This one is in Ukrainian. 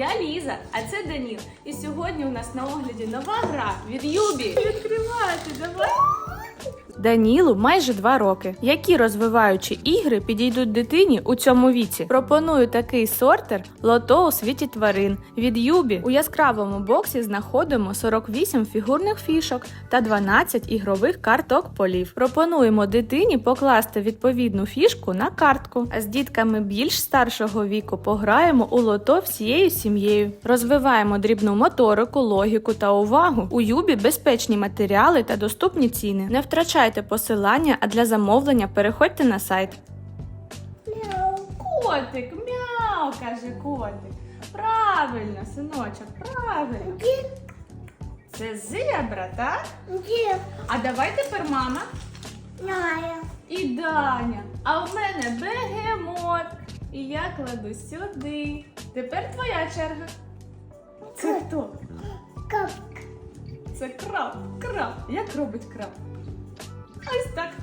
Я Ліза, а це Даніл. І сьогодні у нас на огляді нова гра від Юбі. Відкривати, давай. Данілу майже два роки. Які розвиваючі ігри підійдуть дитині у цьому віці? Пропоную такий сортер лото у світі тварин від Юбі. У яскравому боксі знаходимо 48 фігурних фішок та 12 ігрових карток полів. Пропонуємо дитині покласти відповідну фішку на картку. А з дітками більш старшого віку пограємо у лото всією сім'єю. Розвиваємо дрібну моторику, логіку та увагу. У Юбі безпечні матеріали та доступні ціни. Не втрачайте посилання, а для замовлення переходьте на сайт. Мяу, Котик, мяу, каже котик. Правильно, синочок, правильно. Це зебра, так? А давай тепер мама і Даня. А в мене бегемот. І я кладу сюди. Тепер твоя черга. Це хто? Це краб, краб. Як робить краб? Ось так.